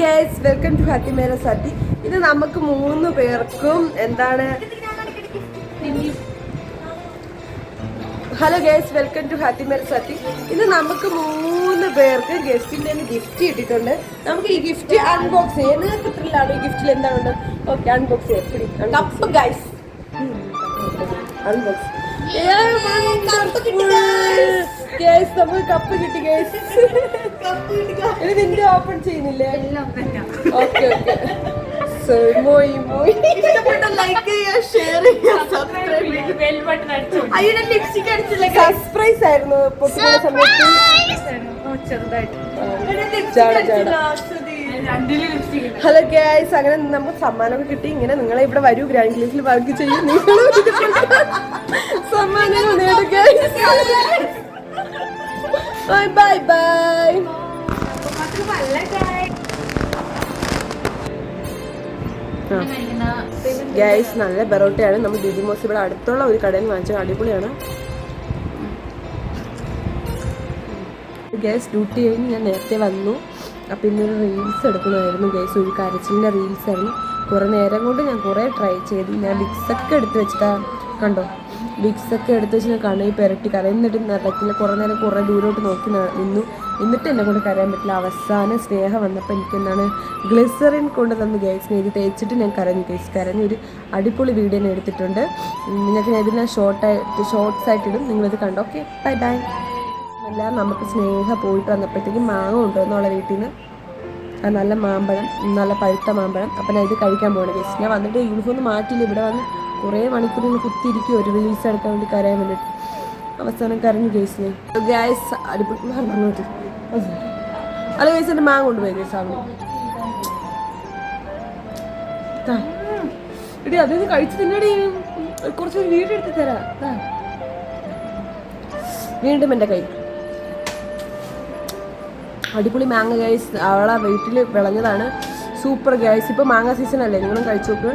Guys welcome to ഹത്തിമേല സാറ്റി ഇത് നമുക്ക് മൂന്ന് പേർക്കും എന്താണ്? ഹലോ ഗേസ് വെൽക്കം ടു ഹാത്തിമേൽ സാറ്റി ഇത് നമുക്ക് മൂന്ന് പേർക്ക് ഗസ്റ്റിന്റെ ഗിഫ്റ്റ് കിട്ടിയിട്ടുണ്ട്. നമുക്ക് ഈ ഗിഫ്റ്റ് അൺബോക്സ് ചെയ്യാം. നിങ്ങൾക്ക് ത്രില്ലാണ് ഈ ഗിഫ്റ്റിൽ എന്താണ് ഓക്കെ അൺബോക്സ് ചെയ്യാം. കപ്പ് ഗൈസ് അൺബോക്സ് ഗേസ് നമ്മൾ കപ്പ് കിട്ടി ഗേസ് ഇത് നിന്റെ ഓപ്പൺ ചെയ്യുന്നില്ലേ? Okay okay. സോ മോയി മോയി. ഇഷ്ടപ്പെട്ട ലൈക്ക് ചെയ്യുക ഷെയർ ചെയ്യുക സബ്സ്ക്രൈബ് ചെയ്യുക. അതിന്റെ ലിപ്സ്റ്റിക് അടിച്ചില്ല സർപ്രൈസ് ആയിരുന്നു സമയത്ത്. ഹലോ ഗൈസ് അങ്ങനെ നമുക്ക് സമ്മാനമൊക്കെ കിട്ടി. ഇങ്ങനെ നിങ്ങളെ ഇവിടെ വരൂ. ഗ്രാൻഡ് ക്ലീസിൽ വർക്ക് ചെയ്യും. നിങ്ങൾ സമ്മാനങ്ങൾ നേടുക. ബൈ ബൈ ബൈ ഗൈസ് നല്ല ബെറോട്ടയാണ്. നമ്മൾ ദിദിമോസ് ഇവിടെ അടുത്തുള്ള ഒരു കടയിൽ വാങ്ങിച്ച അടിപൊളിയാണ്. ഗൈസ് ഡ്യൂട്ടി കഴിഞ്ഞ് ഞാൻ നേരത്തെ വന്നു. അപ്പം ഇന്നൊരു റീൽസ് എടുക്കുന്നതായിരുന്നു ഗൈസ് ഒരു കരച്ചിലിന്റെ റീൽസ് ആയിരുന്നു. കുറേ നേരം കൊണ്ട് ഞാൻ കുറേ ട്രൈ ചെയ്തു. ഞാൻ ബിക്സൊക്കെ എടുത്ത് വെച്ചിട്ടാ കണ്ടോ? വിക്സൊക്കെ എടുത്ത് വെച്ച് ഞാൻ കണ്ണി കരയും. എന്നിട്ട് നടക്കില്ല കുറേ നേരം കുറേ ദൂരോട്ട് നോക്കി നിന്നു. എന്നിട്ട് എന്നെ കൊണ്ട് കരയാൻ പറ്റില്ല. അവസാനം സ്നേഹം വന്നപ്പോൾ എനിക്ക് എന്താണ് ഗ്ലിസറിൻ കൊണ്ട് തന്നു ഗൈസിനെ ഇത് തേച്ചിട്ട് ഞാൻ കരഞ്ഞു. ഗൈസ് കരഞ്ഞ് ഒരു അടിപൊളി വീഡിയോ ഞാൻ എടുത്തിട്ടുണ്ട്. നിങ്ങൾക്ക് ഞാൻ ഇതിനെ ഷോർട്ടായിട്ട് ഷോർട്സ് ആയിട്ടിടും നിങ്ങളിത് കണ്ടോ? ഓക്കെ ബൈ ബൈ അല്ല നമുക്ക് സ്നേഹം പോയിട്ട് വന്നപ്പോഴത്തേക്കും മാങ്ങ കൊണ്ടുവന്നുള്ള വീട്ടിൽ നിന്ന്. ആ നല്ല മാമ്പഴം നല്ല പഴുത്ത മാമ്പഴം. അപ്പം ഞാൻ ഇത് കഴിക്കാൻ പോകണം ഗേസ്. ഞാൻ വന്നിട്ട് യൂണിഫോം മാറ്റിയില്ല. ഇവിടെ വന്ന് കുറേ മണിക്കൂർ ഇന്ന് കുത്തിയിരിക്കും ഒരു റീൽസ് എടുക്കാൻ വേണ്ടി കരയാൻ വേണ്ടിയിട്ട്. അവസാനം കരഞ്ഞു കേസ് ഗ്യാസ് അടിപൊളി അല്ല ഗേസ് എന്റെ മാങ്ങ കൊണ്ടുപോയി ഗേസ് അവിടെ. എടി അതിന് കഴിച്ച് തിന്നടി. കുറച്ച് വീട് എടുത്ത്. വീണ്ടും എന്റെ കൈ. അടിപൊളി മാങ്ങ ഗൈസ് അവളെ വീട്ടിൽ വിളഞ്ഞതാണ്. സൂപ്പർ ഗൈസ് ഇപ്പൊ മാങ്ങ സീസൺ അല്ലേ? നിങ്ങളും കഴിച്ചു നോക്ക്